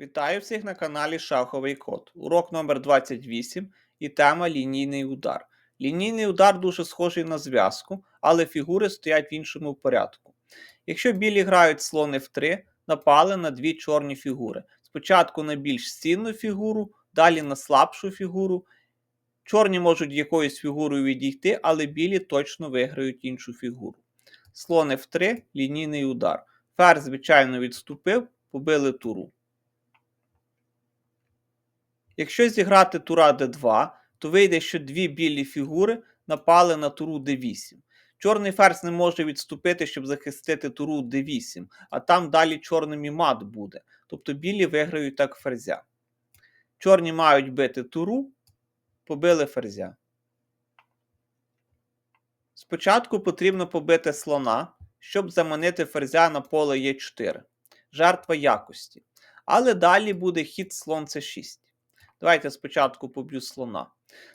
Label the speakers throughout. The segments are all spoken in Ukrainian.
Speaker 1: Вітаю всіх на каналі Шаховий Код. Урок номер 28 і тема лінійний удар. Лінійний удар дуже схожий на зв'язку, але фігури стоять в іншому порядку. Якщо білі грають слон F3, напали на дві чорні фігури. Спочатку на більш стінну фігуру, далі на слабшу фігуру. Чорні можуть якоюсь фігурою відійти, але білі точно виграють іншу фігуру. Слон F3 лінійний удар. Ферзь, звичайно, відступив, побили туру. Якщо зіграти тура d2, то вийде, що дві білі фігури напали на туру d8. Чорний ферзь не може відступити, щоб захистити туру d8, а там далі чорним і мат буде. Тобто білі виграють так ферзя. Чорні мають бити туру, побили ферзя. Спочатку потрібно побити слона, щоб заманити ферзя на поле Е4. Жертва якості. Але далі буде хід слон С6. Давайте спочатку поб'ю слона.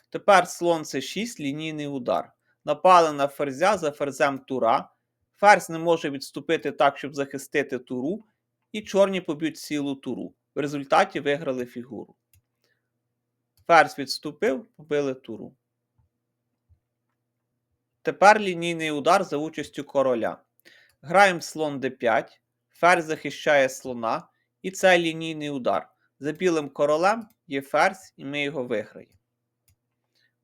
Speaker 1: Тепер слон С6, лінійний удар. Напали на ферзя за ферзем тура. Ферзь не може відступити так, щоб захистити туру, і чорні поб'ють цілу туру. В результаті виграли фігуру. Ферзь відступив, побили туру. Тепер лінійний удар за участю короля. Граємо слон d5, ферзь захищає слона, і це лінійний удар. За білим королем є ферзь, і ми його виграємо.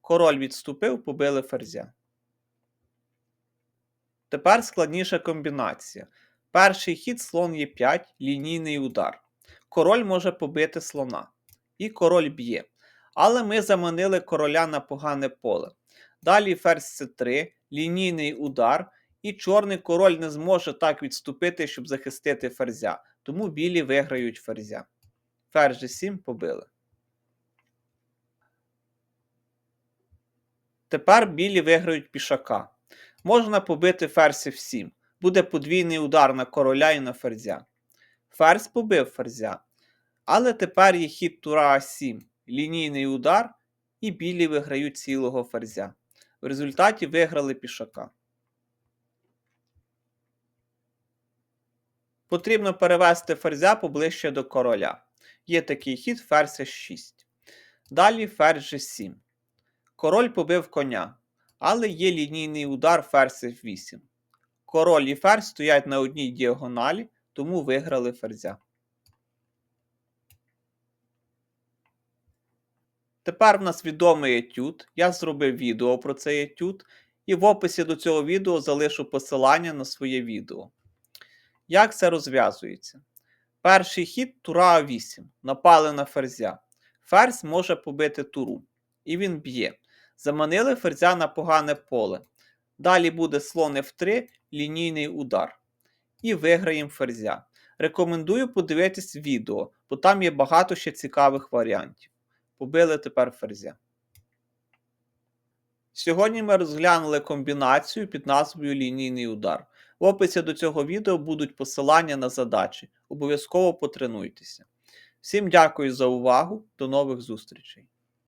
Speaker 1: Король відступив, побили ферзя. Тепер складніша комбінація. Перший хід слон є 5, лінійний удар. Король може побити слона. І король б'є. Але ми заманили короля на погане поле. Далі ферзь c3, лінійний удар, і чорний король не зможе так відступити, щоб захистити ферзя. Тому білі виграють ферзя. Ферзь G7 побили. Тепер білі виграють пішака. Можна побити ферзь F7. Буде подвійний удар на короля і на ферзя. Ферзь побив ферзя. Але тепер є хід тура А7, лінійний удар, і білі виграють цілого ферзя. В результаті виграли пішака. Потрібно перевести ферзя поближче до короля. Є такий хід ферзь 6. Далі ферзь G7. Король побив коня, але є лінійний удар ферзь F8. Король і ферзь стоять на одній діагоналі, тому виграли ферзя. Тепер в нас відомий етюд. Я зробив відео про цей етюд, і в описі до цього відео залишу посилання на своє відео. Як це розв'язується? Перший хід тура А8. Напали на ферзя. Ферзь може побити туру. І він б'є. Заманили ферзя на погане поле. Далі буде слон F3, лінійний удар. І виграємо ферзя. Рекомендую подивитись відео, бо там є багато ще цікавих варіантів. Побили тепер ферзя. Сьогодні ми розглянули комбінацію під назвою лінійний удар. В описі до цього відео будуть посилання на задачі. Обов'язково потренуйтеся. Всім дякую за увагу, до нових зустрічей!